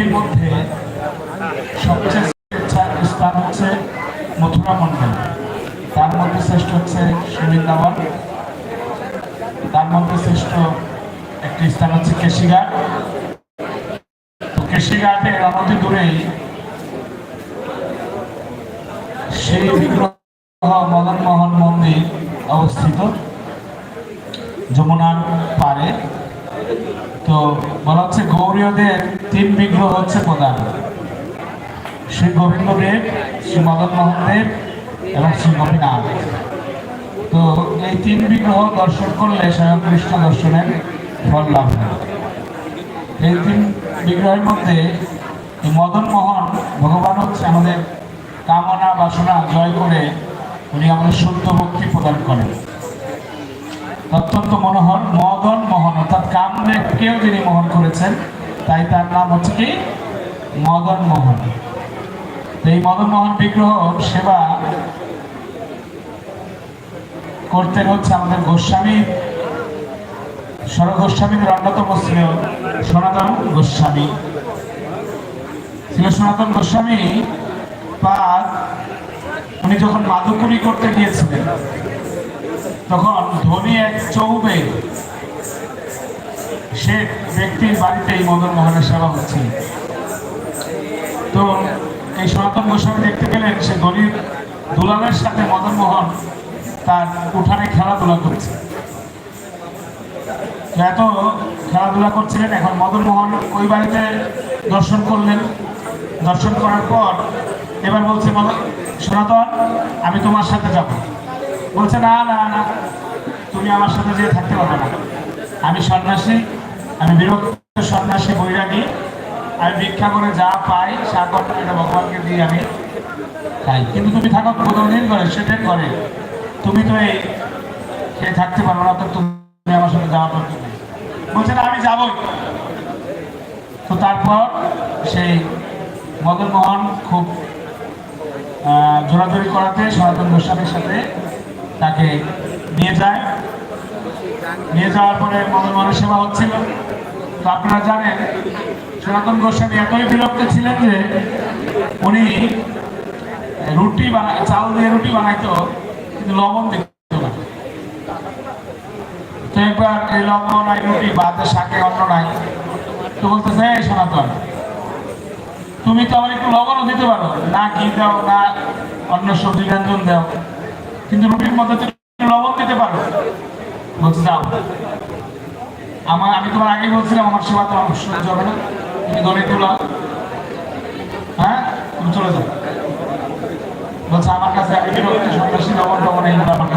দেবদেবীর মধ্যে সবচেয়ে স্থান হচ্ছে মথুরা মন্ডল তার মধ্যে শ্রেষ্ঠ হচ্ছে সুবৃন্দাবন তার মধ্যে শ্রেষ্ঠ একটি স্থান হচ্ছে কেশিঘাট। কেশিঘাটের আমাদের দূরেই সেই বিগ্রহ মদন মোহন মন্দির অবস্থিত, যমুনার পারে তো বলা হচ্ছে গৌরীয়দের তিন বিগ্রহ হচ্ছে প্রধান। শ্রী গোবিন্দদেব শ্রী মদন মোহন দেব এবং শ্রী গোপীনাথ। তো এই তিন বিগ্রহ দর্শন করলে স্বয়ং কৃষ্ণ দর্শনের ফল লাভ হয়। এই তিন বিগ্রহের মধ্যে মদন মোহন, ভগবান হচ্ছে আমাদের কামনা বাসনা জয় করে উনি আমাদের শুদ্ধ মুক্তি প্রদান করেন। অত্যন্ত মনোহর, মদন মোহন, অর্থাৎ কামদেবকেও যিনি মোহন করেছেন, তাই তার নাম হচ্ছে কি? মদন মোহন। এই মদন মোহন বিগ্রহ সেবা করতেন হচ্ছে আমাদের গোস্বামী, স্বরগোস্বামীদের অন্যতম ছিল সনাতন গোস্বামী। ছিল সনাতন গোস্বামী পাদ, উনি যখন মাদুকুরি করতে গিয়েছিলেন তখন ধনী এক চৌবে সে ব্যক্তির বাড়িতে এই মদন মোহনের সেবা হচ্ছিল। তো এই সনাতন গোস্বামী দেখতে পেলেন সে ধনীর দুলালের সাথে মদন মোহন তার উঠানে খেলাধুলা করছে। এত খেলাধুলা করছিলেন, এখন মদন মোহন ওই বাড়িতে দর্শন করলেন। দর্শন করার পর এবার বলছে, মদন সনাতন আমি তোমার সাথে যাব। বলছে, না না না, তুমি আমার সাথে যেয়ে থাকতে পারবে না। আমি সন্ন্যাসী, আমি বিরক্ত সন্ন্যাসী, বৈরাগী। আমি ভিক্ষা করে যা পাই সাগর এটা ভগবানকে দিয়ে আমি খাই। কিন্তু তুমি থাকো কোথাও করে সেটাই করে। তুমি তো এই খেয়ে থাকতে পারো না, তো তুমি আমার সাথে যাওয়া নেই। বলছে, না, আমি যাবই। তো তারপর সেই মদন মোহন খুব জোরাজোরি করাতে সনাতন গোস্বামীর সাথে তাকে নিয়ে যায়। নিয়ে যাওয়ার পরে মোহনের সেবা হচ্ছিল। তো আপনারা জানেন, সনাতন গোস্বামী এতই বিরক্ত ছিলেন যে উনি রুটি বানা, চাল দিয়ে রুটি বানাইতো, কিন্তু লবণ দিত না। একবার লবণ নাই, রুটি ভাতের শাকে নাই। তো সনাতন, তুমি তো আমার একটু লবণও দিতে পারো। না ঘি দাও, না অন্য সবজি ব্যঞ্জন দাও। কিন্তু রুটির মধ্যে তুমি লবণ দিতে পারো। বলছে যাও আমার, আমি তোমার আগে বলছিলাম, আমার সেবা তোমার সহ্য হবে না। তুমি দলে তোলা হ্যাঁ? তুমি চলে যাও। বলছে, আমার কাছে আমি সন্ত্রাসী লবণ লবণ এইগুলো আমার